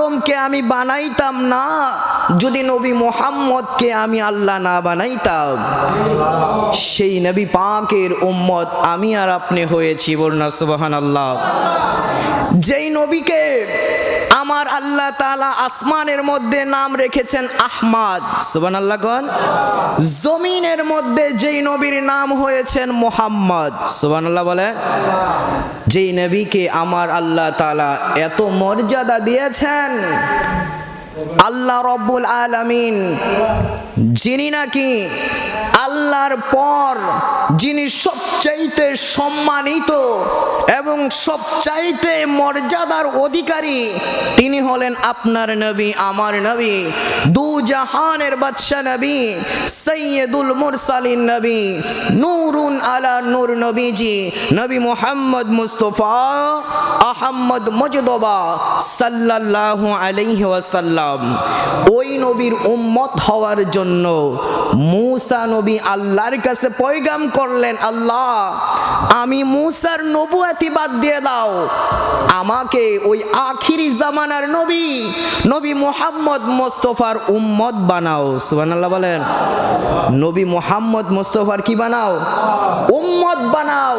আদমকে আমি বানাইতাম না, যদি নবী মোহাম্মদকে আমি আল্লাহ না বানাইতাম। সেই নবী পাকের উম্মত আমি আর আপনি হয়েছি, বলনা সুবাহান আল্লাহ যেই নবীকে আমার আল্লাহ তালা আসমানের মধ্যে নাম রেখেছেন আহমাদ। সুবান আল্লাহ কন জমিনের মধ্যে যেই নবীর নাম হয়েছেন মোহাম্মদ। সুবান আল্লাহ বলেন, যেই নবীকে আমার আল্লাহ তালা এত মর্যাদা দিয়েছেন, আল্লাহ রব্বুল আলামিন যিনি নাকি আল্লাহর পর যিনি সবচাইতে সম্মানিত এবং সবচাইতে মর্যাদার অধিকারী, তিনি হলেন আপনার নবী, আমার নবী, দু জাহানের বাদশা নবী, সৈয়দুল মুরসালিন নবী, নূরুন আলা নূর নবীজি, নবী মোহাম্মদ মুস্তফা আহম্মদ মজদবা সাল্লাল্লাহু আলাইহি ওয়াসাল্লাম। ওই নবীর উম্মত হওয়ার জন্য মূসা নবী আল্লাহর কাছে পয়গাম করলেন, আল্লাহ, আমি মূসার নবুয়াতি বাদ দিয়ে দাও। আমাকে ওই আখিরি জামানার নবী নবী মোহাম্মদ মোস্তফার উম্মত বানাও। সুবহানাল্লাহ বলেন। নবী মোহাম্মদ মোস্তফার কি বানাও? উম্মত বানাও।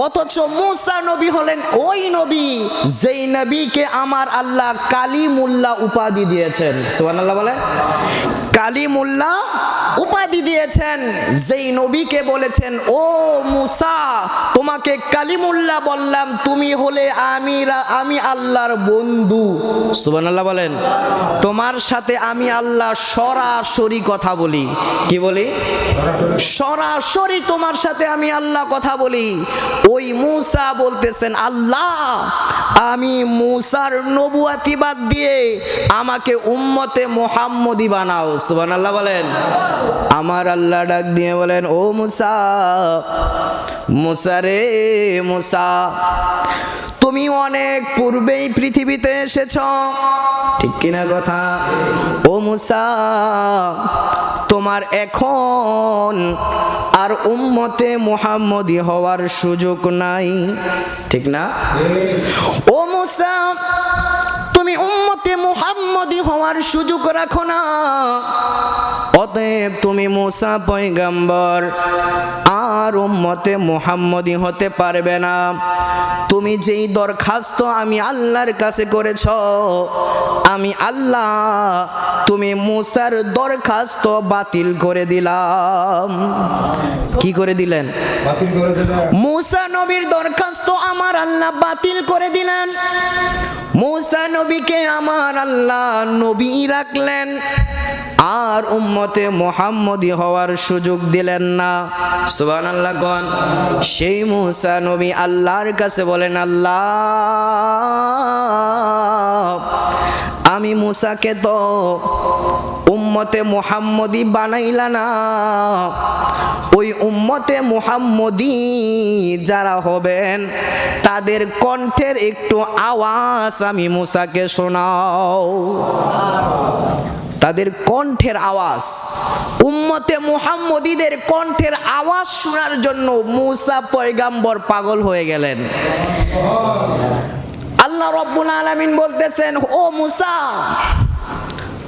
অথচ মুসা নবী হলেন ওই নবী, যেই নবীকে আমার আল্লাহ কালিমুল্লাহ উপাধি দিয়েছেন। সুবহানাল্লাহ বলেন। কালিমুল্লাহ উপাধি দিয়েছেন। যেই নবীকে বলেছেন, ও মুসা, তোমাকে কালিমুল্লাহ বললাম, তুমি হলে আমি আমি আল্লাহর বন্ধু। সুবহানাল্লাহ বলেন। তোমার সাথে আমি আল্লাহ সরাসরি কথা বলি। কি বলি? সরাসরি তোমার সাথে আমি আল্লাহ কথা বলি। ওই মুসা বলতেছেন, আল্লাহ, আমি মুসার নবুয়াতি বাদ দিয়ে আমাকে উম্মতে মোহাম্মদি বানাও। সুবহানাল্লাহ বলেন। আমার আল্লাহ ডাক দিয়ে বলেন, ও মুসা মুসা রে মুসা, তুমি অনেক পূর্বেই পৃথিবীতে এসেছ। ঠিক কিনা কথা? ও মুসা, তোমার এখন আর উম্মতে মোহাম্মদি হওয়ার সুযোগ নাই। ঠিক না? ও মুসা মুহাম্মদি সুযোগ রাখো না। অতএব তুমি মুসা পয়গাম্বর আর উম্মতে মুহাম্মদি হতে পারবে না। তুমি যেই দরখাস্ত আমি আল্লাহর কাছে করেছ আমি আল্লাহ তুমি মুসার দরখাস্ত বাতিল করে দিলাম। কি করে দিলেন। মুসা নবীর দরখাস্ত আমার আল্লাহ বাতিল করে দিলেন। মুসা নবীকে আমার আল্লাহ নবী রাখলেন আর উম্মতে মোহাম্মদী হওয়ার সুযোগ দিলেন না। সুবান আল্লাহ গন সেই মুসা নবী আল্লাহর কাছে বলেন, আল্লাহ আমি মুসাকে তো উম্মতে মোহাম্মদী বানাইলা না। ওই উম্মতে মুহাম্মদি যারা হবেন, তাদের কণ্ঠের একটু আওয়াজ আমি মুসাকে শোনাও। তাদের কণ্ঠের আওয়াজ, উম্মতে মুহাম্মদীদের কণ্ঠের আওয়াজ শোনার জন্য মুসা পয়গাম্বর পাগল হয়ে গেলেন। আল্লাহ রব্বুল আলমিন বলতেছেন, ও মুসা,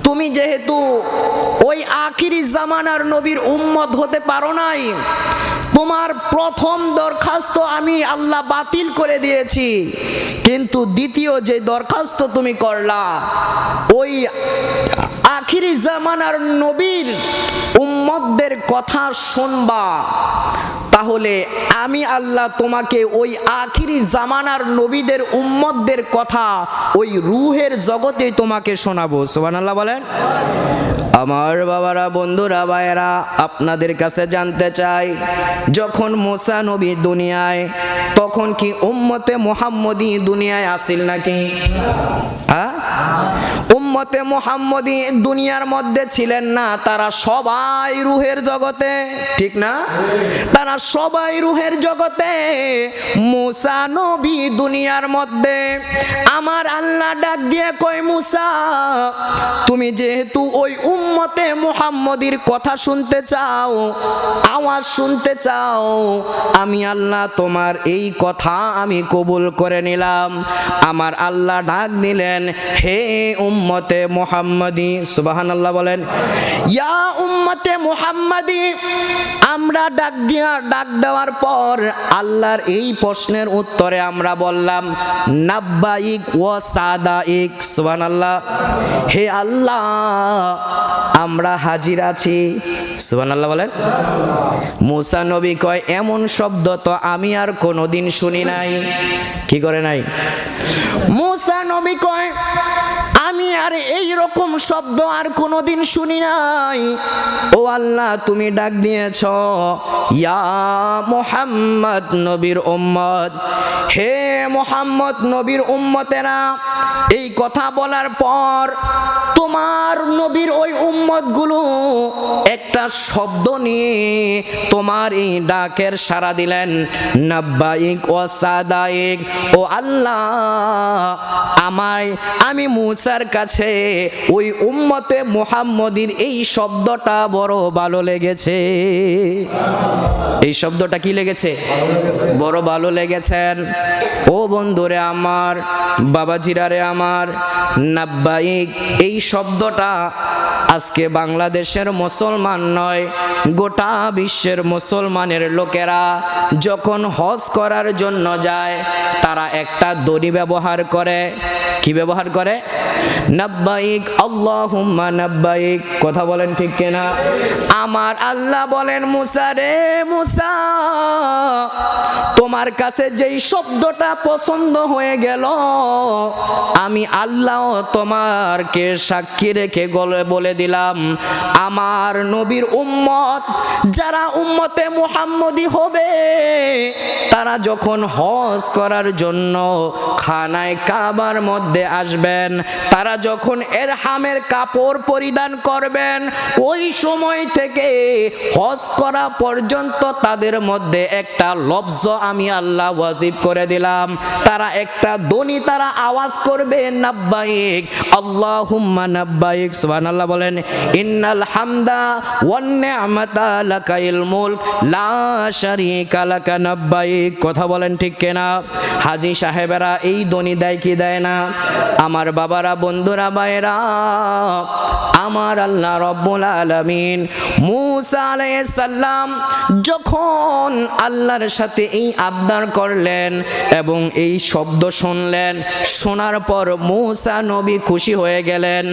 তুমি যেহেতু ওই আখিরি জামানার নবীর উম্মত হতে পারো নাই, তোমার প্রথম দরখাস্ত আমি আল্লাহ বাতিল করে দিয়েছি, কিন্তু দ্বিতীয় যে দরখাস্ত তুমি করলা, ওই আখিরি জামানার নবীর উম্মতদের কথা শুনবা। তাহলে আমি আল্লাহ তোমাকে ওই আখিরি জামানার নবীদের উম্মতদের কথা ওই রুহের জগতে তোমাকে শোনাবো। সোহান আল্লাহ বলেন। আমার বাবারা, বন্ধুরা, ভাইয়েরা, আপনাদের কাছে জানতে চাই, যখন মোসা নবী দুনিয়ায়, তখন কি উম্মতে মোহাম্মদী দুনিয়ায় আসিল নাকি? হ্যাঁ? উম্মতে মোহাম্মদী দুনিয়ার মধ্যে ছিলেন না, তারা সবাই রুহের জগতে। ঠিক না? তারা সবাই রুহের জগতে। মুসা নবী দুনিয়ার মধ্যে। আমার আল্লাহ ডাক দিয়ে কয়, মুসা, তুমি যেহেতু ওই উম্মতে মুহাম্মদির কথা শুনতে চাও, আওয়াজ শুনতে চাও, আমি আল্লাহ তোমার এই কথা আমি কবুল করে নিলাম। আমার আল্লাহ ডাক দিলেন, হে উম্মতে মুহাম্মদি সুবাহান আল্লাহ বলেন, ইয়া উম্মতে মুহাম্মদি, আমরা ডাক দিয়া ডাক দেওয়ার পর আল্লাহর এই প্রশ্নের উত্তরে আমরা বললাম, নাব্বাইক ও সাদাইক সুবান আল্লাহ হে আল্লাহ, আমরা হাজির আছি সুবান আল্লাহ বলেন। মুসা নবী কয়, এমন শব্দ তো আমি আর কোনোদিন শুনি নাই। কি করে নাই? মুসা নবী কয় আর এই রকম শব্দ আর কোনোদিন শুনি নাই। ও আল্লাহ, তুমি ডাক দিয়েছ, ইয়া মোহাম্মদ নবীর উম্মত, হে মোহাম্মদ নবীর উম্মতেরা, এই কথা বলার পর তোমার নবীর ওই উম্মতগুলো একটা শব্দ নিয়ে তোমার এই ডাকের সাড়া দিলেন, নাব্বাইক ও সাদাইক, ও আল্লাহ, আমায়, আমি মুসার কাছে ওই উম্মতে মুহাম্মদির এই শব্দটা বড় ভালো লেগেছে। এই শব্দটা কি লেগেছে? বড় ভালো লেগেছেন। ও বন্ধুরে আমার, বাবাজিরারে আমার, নাব্বাইক, এই শব্দটা আজকে বাংলাদেশের মুসলমান নয়, গোটা বিশ্বের মুসলমানের লোকেরা যখন হজ করার জন্য যায়, তারা একটা দড়ি ব্যবহার করে। কি ব্যবহার করে? নাব্বাইক, আল্লাহুম্মা নাব্বাইক। কথা বলেন ঠিক কিনা? আমার আল্লাহ বলেন, মুসা রে মুসা, তোমার কাছে যেই শব্দটা পছন্দ হয়ে গেল, আমি আল্লাহ তোমারকে সাক্ষী রেখে গলে বলে দিলাম। আমার নবীর উম্মত, যারা উম্মতে মুহাম্মদি হবে, তারা যখন হজ করার জন্য খানায় কাবার মধ্যে আসবেন তারা যখন এর হামের কাপড় পরিধান করবেন, ওই সময় থেকে হজ করা পর্যন্ত তাদের মধ্যে একটা লব্জ আমি আল্লাহ ওয়াজিব করে দিলাম। তারা একটা দনি তারা আওয়াজ করবে, নাব্বাইক, আল্লাহুম্মা নাব্বাইক, সুবহানাল্লাহ বলেন, ইন্নাল হামদা ওয়ান নি'মাতা লাকাইল মুলক, লা শারীকা লাকা নাব্বাইক। কথা বলেন ঠিক কিনা? হাজি সাহেবেরা এই দনি দেয় কি দেয় না? আমার বাবারা বন্ধুরা বাইরা আমার আল্লাহ রব্বুল আলামিন মুসা যখন আল্লাহর সাথে এই আবদার করলেন এবং এই শব্দ শুনলেন, শোনার পর মুসা নবী খুশি হয়ে গেলেন।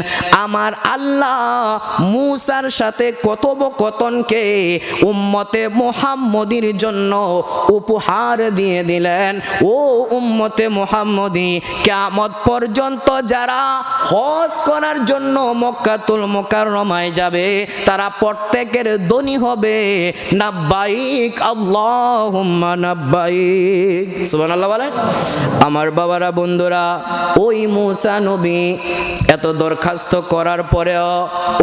আমার আল্লাহ মুসার সাথে কথোপকথনকে উম্মতে মোহাম্মদির জন্য উপহার দিয়ে দিলেন। ও উম্মতে মোহাম্মদি কেমত পর্যন্ত যারা হজ করার জন্য মক্কাতুল মোকাররমায় যাবে, তারা প্রত্যেকের ধনী হবে। নাব্বাইক, আল্লাহুম্মা নাব্বাইক। সুবহানাল্লাহ বলেন, আমার বাবারা, বন্ধুরা, ওই মুসা নবী এত দরখাস্ত করার পরেও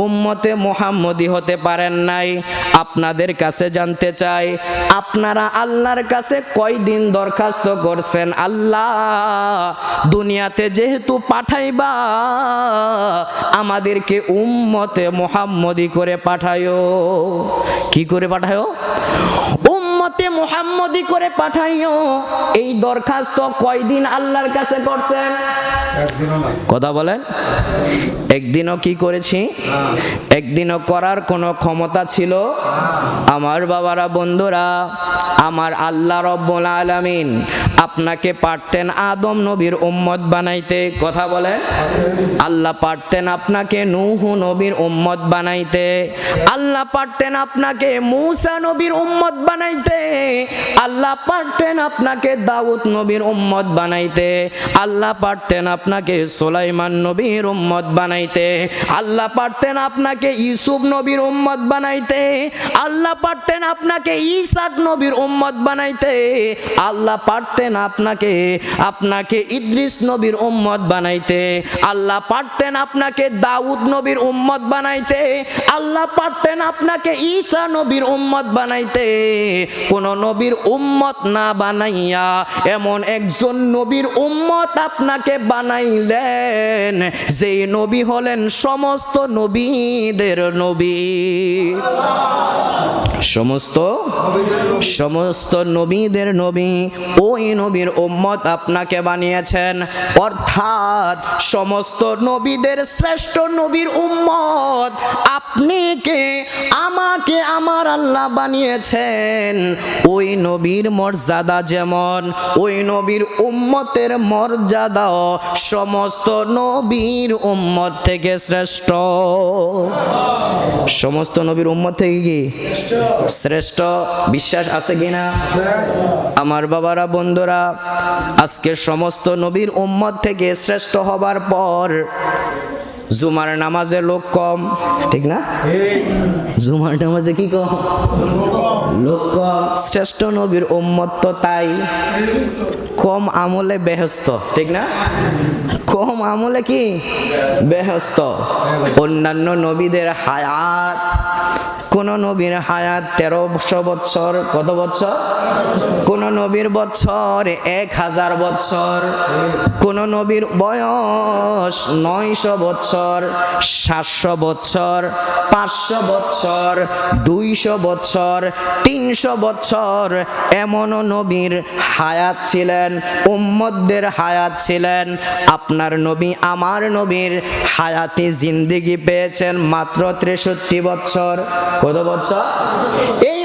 উম্মতে মোহাম্মদি হতে পারেন নাই। আপনাদের কাছে জানতে চাই, আপনারা আল্লাহর কাছে কয়দিন দরখাস্ত করছেন? আল্লাহ, দুনিয়াতে যেহেতু পাঠাইবা আমাদেরকে উম্মতে মোহাম্মদি করে পাঠায়ো। কি করে পাঠায়ো? উম্মতে মোহাম্মদি করে পাঠাইও এই দরখাস্ত কয়দিন আল্লাহর কাছে করছেন? কথা বলেন। একদিনও কি করেছি? একদিনও করার কোনো ক্ষমতা ছিল? আমার বাবারা, বন্ধুরা, আমার আল্লাহ রব্বুল আলামিন আপনাকে পারতেন আদম নবীর উম্মত বানাইতে। কথা বলেন। আল্লাহ পারতেন আপনাকে নূহ নবীর উম্মত বানাইতে। আল্লাহ পারতেন আপনাকে মূসা নবীর উম্মত বানাইতে। আল্লাহ পারতেন আপনাকে দাউদ নবীর উম্মত বানাইতে। আল্লাহ পারতেন আপনাকে সোলাইমান নবীর উম্মত বানাইতে। আল্লাহ পারতেন আপনাকে ইউসুফ নবীর উম্মত বানাইতে। আল্লাহ পারতেন আপনাকে ইসাক নবীর উম্মত বানাইতে। আল্লাহ পারতেন আপনাকে আপনাকে ইদ্রিস নবীর উম্মত বানাইতে। আল্লাহ পারতেন আপনাকে দাউদ নবীর উম্মত বানাইতে। আল্লাহ পারতেন আপনাকে ঈসা নবীর উম্মত বানাইতে। কোন নবীর উম্মত না বানাইয়া এমন একজন নবীর উম্মত আপনাকে বানাইলেন। যেই নবী হলেন সমস্ত নবীদের নবী। সমস্ত সমস্ত নবীদের নবী, ওই নবীর উম্মত আপনাকে বানিয়েছেন। অর্থাৎ সমস্ত নবীদের শ্রেষ্ঠ নবীর উম্মত আপনি কে? আমাকে আমার আল্লাহ বানিয়েছেন। ওই নবীর মর্যাদা যেমন, ওই নবীর উম্মতের মর্যাদাও সমস্ত নবীর উম্মত থেকে শ্রেষ্ঠ। সমস্ত নবীর উম্মত থেকে কি শ্রেষ্ঠ? বিশ্বাস আছে কিনা আমার বাবারা, বন্ধুরা, আজকে সমস্ত নবীর উম্মত থেকে শ্রেষ্ঠ হবার পর জুমার নামাজে লোক কম, ঠিক না? জুমার নামাজে কি কম? লোক কম। শ্রেষ্ঠ নবীর উম্মত তো তাই। কম আমলে বেহস্ত, ঠিক না? কম আমলে কি? বেহস্ত। অন্যান্য নবীদের হায়াত কোন নবীর হায়াত তেরোশো বছর কত বৎসর? কোন নবীর বছর এক হাজার বছর কোন নবীর বয়স নয়শো বৎসর সাতশো বৎসর পাঁচশো বৎসর দুইশো বৎসর তিনশো বৎসর এমনও নবীর হায়াত ছিলেন উম্মদদের হায়াত ছিলেন। আপনার নবী আমার নবীর হায়াতি জিন্দিগি পেয়েছেন মাত্র তেষট্টি বছর কত বছর? এই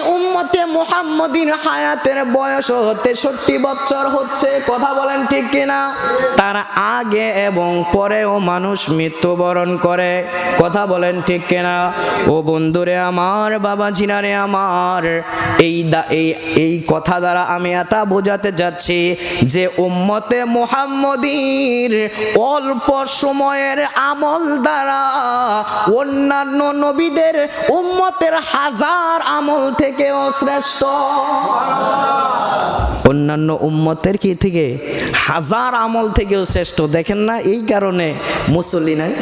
মুহাম্মদিন হায়াতের বয়স তেষট্টি বছর হচ্ছে, কথা বলেন ঠিক কিনা? তার আগে এবং পরেও মানুষ মৃত্যুবরণ করে, কথা বলেন ঠিক কিনা? ও বন্ধুরে আমার, বাবা জিনারে আমার, এই দা- এই এই কথা দ্বারা আমি এটা বোঝাতে যাচ্ছি যে উম্মতে মোহাম্মদীর অল্প সময়ের আমল দ্বারা অন্যান্য নবীদের উম্মতের হাজার আমল থেকেও শ্রেষ্ঠ অন্যান্য উম্মতের কি থেকে? হাজার আমল থেকেও শ্রেষ্ঠ। দেখেন না, এই কারণে মুসল্লি নাই।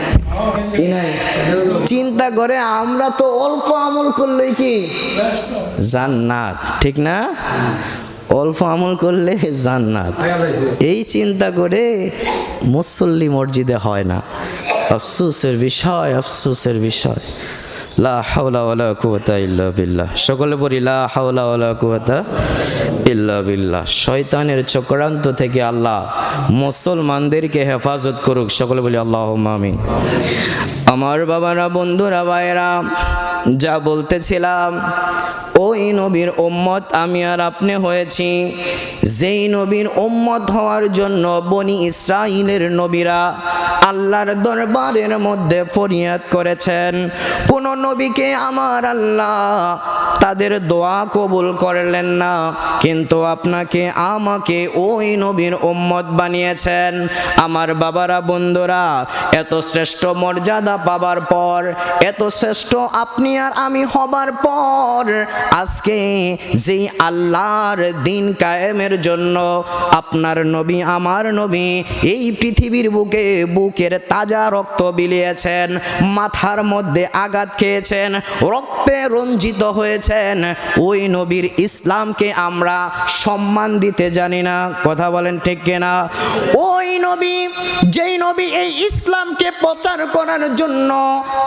চিন্তা করে, আমরা তো অল্প আমল করলেই কি? জান্নাত। ঠিক না? অল্প আমল করলে জান্নাত। এই চিন্তা করে মুসল্লি মসজিদে হয় না। আফসোসের বিষয় আফসোসের বিষয়। লা হাওলা ওয়ালা বিল্লাহ। সকলে বলি লা হাওলা ওয়ালা কুওয়াতা বিল্লাহ। শয়তানের চক্রান্ত থেকে আল্লাহ মুসলমানদেরকে হেফাজত করুক, সকলে বলি আল্লাহ আমিন। আমার বাবারা, বন্ধুরা ভাইরা যা বলতেছিলাম, ওই নবীর উম্মত আমি আর আপনি হয়েছি। যেই নবীর উম্মত হওয়ার জন্য বনি ইসরাইলের নবীরা আল্লাহর দরবারের মধ্যে ফরিয়াদ করেছেন। কোন নবীকে আমার আল্লাহ তাদের দোয়া কবুল করলেন না, কিন্তু আপনাকে আমাকে ওই নবীর উম্মত বানিয়েছেন। আমার বাবারা, বন্ধুরা, এত শ্রেষ্ঠ মর্যাদা পাবার পর, এত শ্রেষ্ঠ আপনি আর আমি হবার পর, আজকে যেই আল্লাহর দিন কায়েমের জন্য আপনার নবী, আমার নবী এই পৃথিবীর বুকে বুকের তাজা রক্ত বিলিয়েছেন, মাথার মধ্যে আঘাত খেয়েছেন রক্তে রঞ্জিত হয়েছেন। ওই নবীর ইসলামকে আমরা সম্মান দিতে জানি না। কথা বলেন ঠিক কিনা? ওই নবী, যেই নবী এই ইসলামকে প্রচার করার জন্য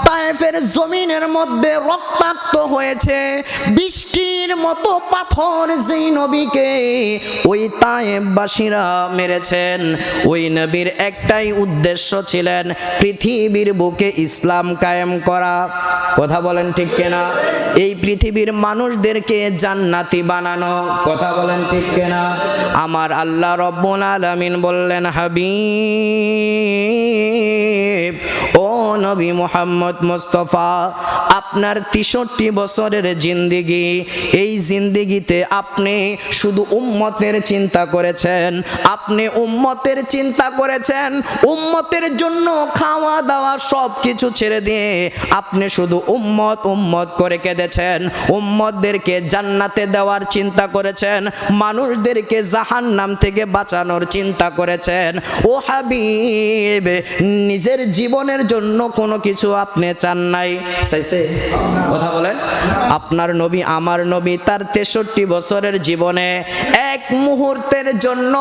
তায়েফের জমিনের মধ্যে রক্তাক্ত হয়েছে, বৃষ্টির মতো পাথর যেই নবীকে ওই তায়েববাসীরা মেরেছেন। ওই নবীর একটাই উদ্দেশ্য ছিলেন পৃথিবীর বুকে ইসলাম কায়েম করা। কথা বলেন ঠিক কেনা? এই পৃথিবীর মানুষদেরকে জান্নাতি বানানো। কথা বলেন ঠিক কেনা? আমার আল্লাহ রব্বুল আলামিন বললেন, হাবিব নবী মোহাম্মদ মোস্তফা, আপনার তেষট্টি বছরের জিন্দিগি। এই জিন্দিগিতে আপনি শুধু উম্মতের চিন্তা করেছেন, আপনি উম্মতের চিন্তা করেছেন, উম্মতের জন্য খাওয়া দাওয়া সব কিছু ছেড়ে দিয়ে আপনি শুধু উম্মত উম্মত করে কেঁদেছেন, উম্মতদেরকে জান্নাতে দেওয়ার চিন্তা করেছেন, মানুষদেরকে জাহান্নাম থেকে বাঁচানোর চিন্তা করেছেন। ও হাবিব, নিজের জীবনের জন্য কোন কিছু আপনি চান নাই। চাইছে? কথা বলেন। আপনার নবী, আমার নবী তার তেষট্টি বছরের জীবনে এক মুহূর্তের জন্য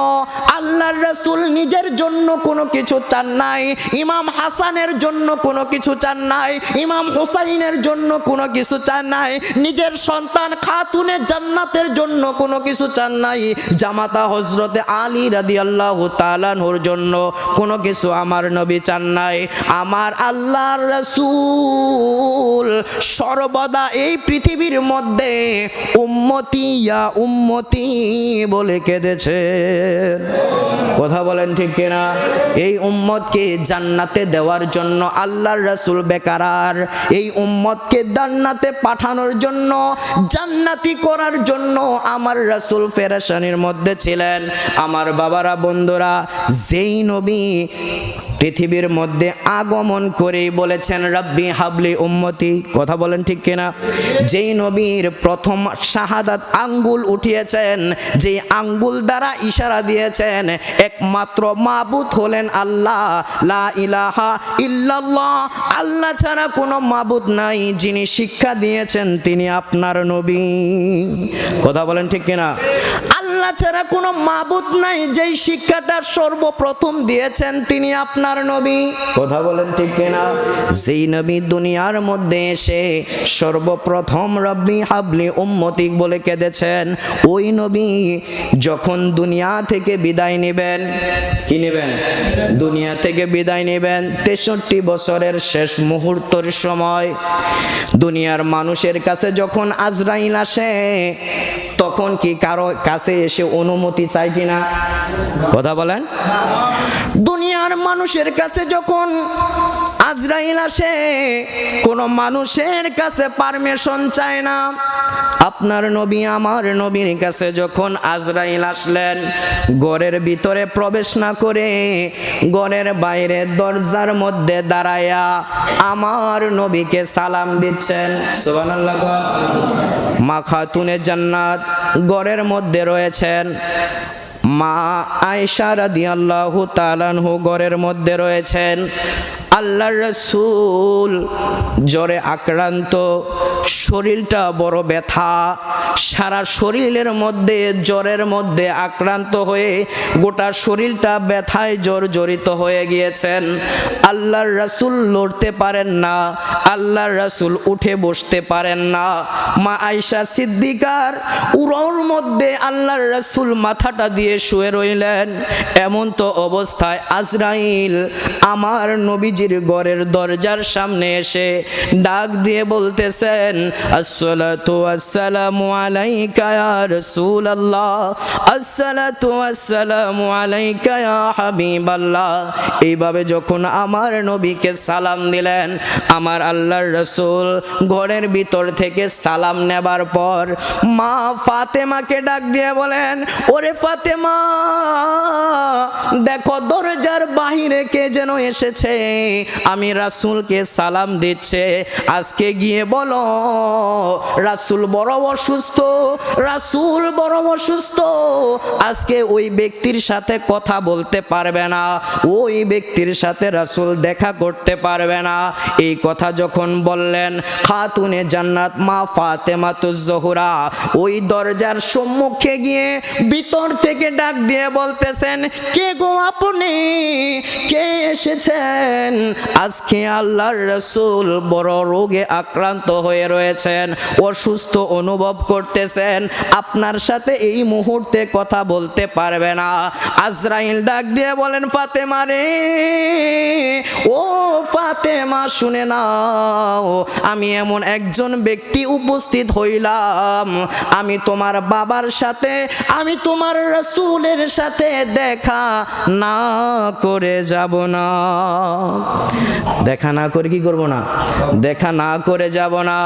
আল্লাহর রসুল নিজের জন্য কোনো কিছু চান নাই, ইমাম হাসানের জন্য কোনো কিছু চান নাই, ইমাম হোসাইনের জন্য কোনো কিছু চান নাই, নিজের সন্তান খাতুনের জান্নাতের জন্য কোনো কিছু চান নাই, জামাতা হজরতে আলী রাদি আল্লাহ তালানহুর জন্য কোনো কিছু আমার নবী চান নাই, আমার আল্লাহর রসুল সর্বদা এই পৃথিবীর মধ্যে উম্মতি ইয়া উম্মতি বলে কেঁদেছে। কথা বলেন ঠিক কিনা? এই উম্মতকে জান্নাতে দেওয়ার জন্য আল্লাহর রসুল বেকারার এই উম্মতকে জান্নাতে পাঠানোর জন্য, জান্নাতি করার জন্য আমার রসুল ফেরেশানির মধ্যে ছিলেন। আমার বাবারা, বন্ধুরা, যেই নবী পৃথিবীর মধ্যে আগমন করেই বলেছেন, রব্বি হাবলি উম্মতি। কথা বলেন ঠিক কিনা? যেই নবীর প্রথম শাহাদাত আঙ্গুল উঠিয়েছেন, যেই আঙ্গুল দ্বারা ইশারা দিয়েছেন, একমাত্র মাবুত হলেন আল্লাহ। লা ইলাহা ইল্লাল্লাহ, আল্লাহ ছাড়া কোনো মাবুত নাই। যিনি শিক্ষা দিয়েছেন, তিনি আপনার নবী। কথা বলেন ঠিক কিনা? আল্লাহ ছাড়া কোনো মাবুদ নাই যেই শিক্ষাটা সর্বপ্রথম দিয়েছেন তিনি আপনার নবী। কথা বলেন ঠিক কিনা? যেই নবী দুনিয়ার মধ্যে এসে সর্বপ্রথম রব্বি হাবলি উম্মতিক বলে কেঁদেছেন ওই নবী যখন দুনিয়া থেকে বিদায় নেবেন কি নেবেন? দুনিয়া থেকে বিদায় নেবেন তেষট্টি বছরের শেষ মুহূর্তের সময় দুনিয়ার মানুষের কাছে যখন আজরাইল আসে তখন কি কারও কাছে এসে অনুমতি চাই কিনা? কথা বলেন। দুনিয়ার মানুষের কাছে যখন আজরাইল আসে, কোন মানুষের কাছে পারমিশন চায় না। আপনার নবী আমার নবীর কাছে যখন আজরাইল আসলেন, ঘরের ভিতরে প্রবেশ না করে ঘরের বাইরে দরজার মধ্যে দাঁড়ায়া আমার নবীকে সালাম দিচ্ছেন। সুবহানাল্লাহ মা খাতুনে জান্নাত ঘরের মধ্যে রয়েছেন। মা আয়সা রাদিয়াল্লাহু তাআলাহু ঘরের মধ্যে রয়েছেন। আল্লাহর রসুল জ্বরে আক্রান্ত, শরীরটা বড় ব্যথা, সারা শরীরের মধ্যে, জ্বরের মধ্যে আক্রান্ত হয়ে গোটা শরীরটা ব্যথায় জ্বর জড়িত হয়ে গিয়েছেন। আল্লাহর রসুল লড়তে পারেন না, আল্লাহর রসুল উঠে বসতে পারেন না। মা আয়সা সিদ্দিকার উড়োর মধ্যে আল্লাহর রসুল মাথাটা দিয়ে শুয়ে রইলেন। এমন তো অবস্থায় আজরাইল, আমার নবীজির ঘরের দরজার সামনে এসে ডাক দিয়ে বলতেছেন, আসসালাতু আসসালামু আলাইকা ইয়া রাসূলুল্লাহ, আসসালাতু আসসালামু আলাইকা ইয়া হাবিবাল্লাহ। এইভাবে যখন আমার নবীকে সালাম দিলেন, আমার আল্লাহর রসুল ঘরের ভিতর থেকে সালাম নেবার পর মা ফাতেমাকে ডাক দিয়ে বলেন, ওরে ফাতেমা, দেখো দরজার বাহিরে কে যেন এসেছে? আমি রাসূলকে সালাম দিচ্ছে। আজকে গিয়ে বলো, রাসূল বড় অসুস্থ, রাসূল বড় অসুস্থ। আজকে ওই ব্যক্তির সাথে কথা বলতে পারবে না, ওই ব্যক্তির সাথে রাসূল দেখা করতে পারবে না। এই কথা যখন বললেন, খাতুনে জান্নাত মা ফাতেমা জহুরা ওই দরজার সম্মুখে গিয়ে ভিতর থেকে ডাক দিয়ে বলতেছেন, কে গো আপনি? কে এসেছেন? আজকে আল্লাহর রসুল বড় রোগে আক্রান্ত হয়ে রয়েছেন, অসুস্থ অনুভব করতেছেন, আপনার সাথে এই মুহূর্তে কথা বলতে পারবে না। আজরাইল ডাক দিয়ে বলেন, ফাতেমা রে, ও ফাতেমা, শুনে নাও, আমি এমন একজন ব্যক্তি উপস্থিত হইলাম। আমি তোমার বাবার সাথে, আমি তোমার রসুলের সাথে দেখা না করে যাব না। দেখা না করে কি করব না? দেখা না করে যাব না।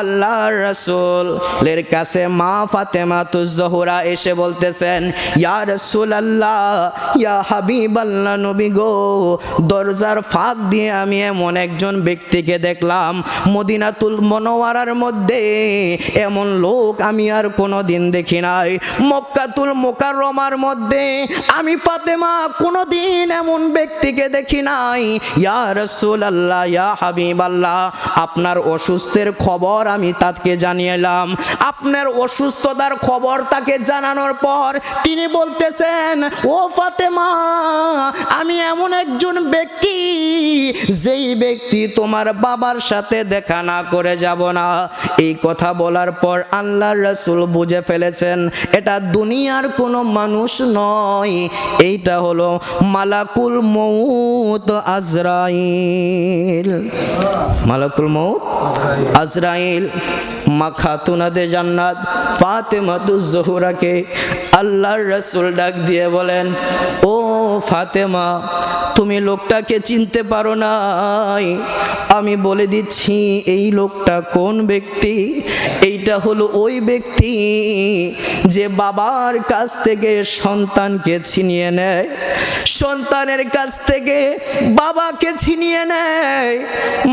আল্লাহর রসুলের কাছে মা ফাতেমা তুজহুরা এসে বলতেছেন, ইয়া রসুল আল্লাহ ইয়া হাবিব আল্লাহ নবী গো, দরজার ফাঁক দিয়ে আমি এমন একজন ব্যক্তিকে দেখলাম, মদিনাতুল মনোয়ারার মধ্যে এমন লোক আমি আর কোনো দিন দেখি নাই। মক্কাতুল মোকাররমার মধ্যে আমি ফাতেমা কোনো দিন এমন ব্যক্তিকে দেখি নাই। ইয়া রাসূলুল্লাহ, ইয়া হাবিবাল্লাহ, আপনার অসুস্থের খবর আমি তাকে জানিয়েলাম। আপনার অসুস্থতার খবর তাকে জানানোর পর তিনি বলতেছেন, ও ফাতেমা, আমি এমন একজন ব্যক্তি, যেই ব্যক্তি তোমার বাবার সাথে দেখা না করে যাব না। এই কথা বলার পর আল্লাহর রাসূল বুঝে ফেলেছেন, এটা দুনিয়ার কোনো মানুষ নয়। এইটা হলো মালাকুল মৌত আজরাইল মালাকুল মৌত আজরাইল। মা খাতুনাদে জান্নাত। ফাতেমাতুজ জোহরাকে আল্লাহর রাসূল ডাক দিয়ে বলেন, ও ফাতেমা, তুমি লোকটাকে চিনতে পারো নাই। আমি বলে দিচ্ছি, এই লোকটা কোন ব্যক্তি? এইটা হলো ওই ব্যক্তি যে বাবার কাছ থেকে সন্তানকে ছিনিয়ে নেয়, সন্তানের কাছ থেকে বাবাকে ছিনিয়ে নেয়,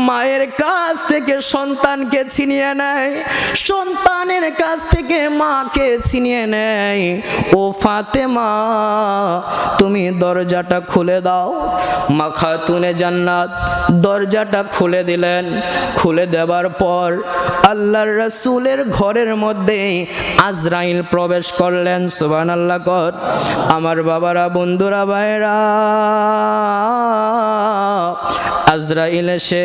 মায়ের কাছ থেকে সন্তানকে ছিনিয়ে নেয়, সন্তানের কাছ থেকে মাকে ছিনিয়ে নেয়। ও ফাতেমা, তুমি দরজাটা খুলে দাও। মা খাতুনে জান্নাত দরজাটা খুলে দিলেন। খুলে দেবার পর আল্লাহর রাসূলের ঘরের মধ্যে আজরাইল প্রবেশ করলেন। সুবহানাল্লাহ কর। আমার বাবারা, বন্ধুরা ভাইরা আজরাইল এসে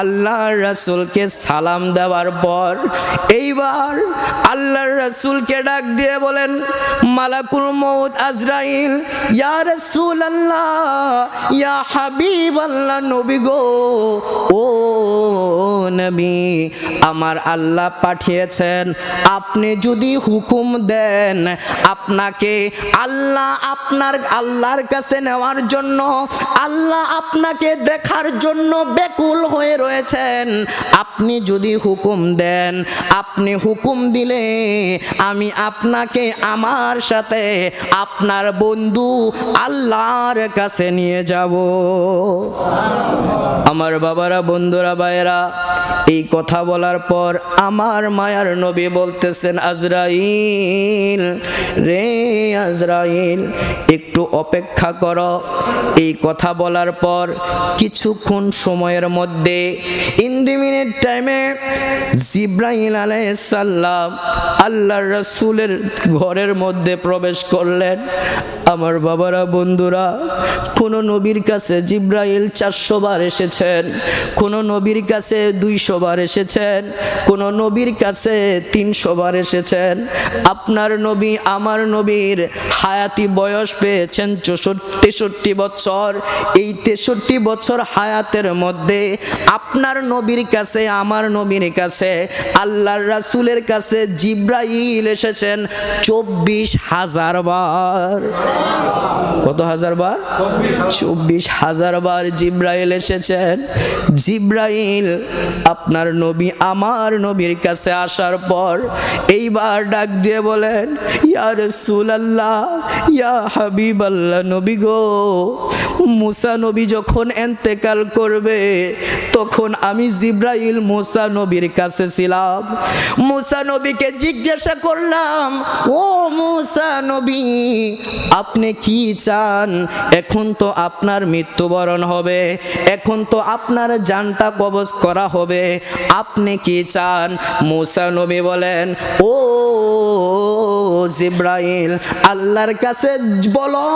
আল্লাহর রাসূলকে সালাম দেওয়ার পর এইবার আল্লাহর রাসূলকে ডাক দিয়ে বলেন, মালাকুল মউত আজরাইল, ইয়া রাসূলুল্লাহ, ইয়া হাবিবাল্লাহ, নবী গো, ও নবী, আমার আল্লাহ পাঠিয়েছেন, আপনি যদি হুকুম দেন, আপনাকে আল্লাহ আপনার, আল্লাহর কাছে নেওয়ার জন্য, আল্লাহ আপনাকে দেখার জন্য ব্যাকুল হয়ে রয়েছেন। আপনি যদি হুকুম দেন, আপনি হুকুম দিলে আমি আপনাকে আমার সাথে আপনার বন্ধু আল্লাহর কাছে নিয়ে যাব। আমার বাবারা, বন্ধুরা, ভাইয়েরা এই কথা বলার পর আমার মায়ার নবী বলতেছেন, আজরাইল, রে আজরাইল, একটু অপেক্ষা কর। এই কথা বলার পর কিছুক্ষণ সময়ের মধ্যে মিনিট টাইমে জিব্রাহিল আলাইসাল্লাম আল্লাহর রাসূলের ঘরের মধ্যে প্রবেশ করলেন। আমার বাবারা, বন্ধুরা, কোন নবীর কাছে জিব্রাইল চারশো বার এসেছেন, কোন নবীর কাছে দুইশো বার এসেছেন, কোন নবীর কাছে তিনশো বার এসেছেন। আপনার নবী, আমার নবীর হায়াতি বয়স পেয়েছেন তেষট্টি বছর। এই তেষট্টি বছর হায়াতের মধ্যে আপনার নবীর কাছে, আমার নবীর কাছে, আল্লাহর রাসূলের কাছে জিব্রাইল এসেছেন চব্বিশ হাজার বার। কত হাজার বার? চব্বিশ হাজার বার জিব্রাইল এসেছেন। জিব্রাইল আপনার নবী, আমার নবীর কাছে আসার পর এইবার ডাক দিয়ে বলেন, ইয়া রাসূলুল্লাহ, ইয়া হাবিবাল্লাহ নবী গো, মুসা নবী যখন এন্তেকাল করবে, তখন আমি জিব্রাইল মুসা নবীর কাছে ছিলাম। মুসা নবীকে জিজ্ঞাসা করলাম, ও মুসা নবী, আপনি কি চান? এখন তো আপনার মৃত্যুবরণ হবে, এখন তো আপনার জানটা কবজ করা হবে, আপনি কি চান? মুসা নবী বলেন, ও জিব্রাইল, আল্লাহর কাছে বলো,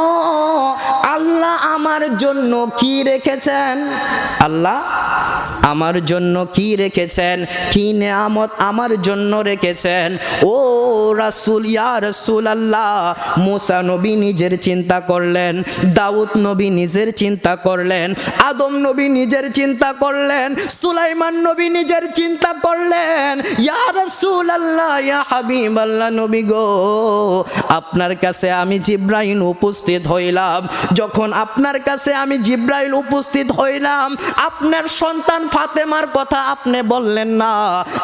আল্লাহ আমার জন্য কি রেখেছেন? আল্লাহ আমার জন্য কি রেখেছেন? কি নেয়ামত আমার জন্য রেখেছেন? ও রাসূল, ইয়া রাসূল আল্লাহ মুসা নবী নিজের চিন্তা করলেন, দাউদ নবী নিজের চিন্তা করলেন, আদম নবী নিজের চিন্তা করলেন, সুলাইমান নবী নিজের চিন্তা করলেন। ইয়া রাসূল আল্লাহ ইয়া হাবিব আল্লাহ নবী গো, আপনার কাছে আমি জিব্রাইল উপস্থিত হইলাম। যখন আপনার কাছে আমি জিব্রাইল উপস্থিত হইলাম, আপনার সন্তান ফাতেমার কথা আপনি বললেন না,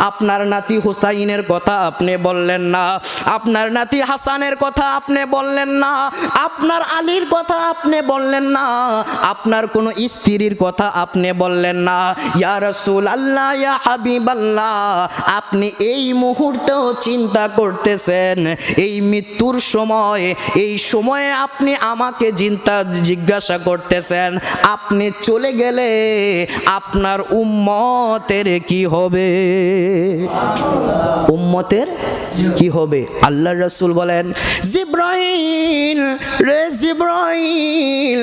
আপনার নাতি হুসাইনের কথা আপনি বললেন না আপনার নাতি হাসানের কথা আপনি বললেন না, আপনার আলীর কথা আপনি বললেন না, আপনার কোনো স্ত্রীর কথা আপনি বললেন না। ইয়া রসুল আল্লাহ ইয়া হাবিব আপনি এই মুহূর্তেও চিন্তা করতেছেন, এই মৃত্যুর সময়, এই সময়ে আপনি আমাকে চিন্তা জিজ্ঞাসা করতেছেন, আপনি চলে গেলে আপনার উম্মতের কি হবে? উম্মতের কি হবে। আল্লাহ রসুল বলেন জিব্রাইল রে জিব্রাইল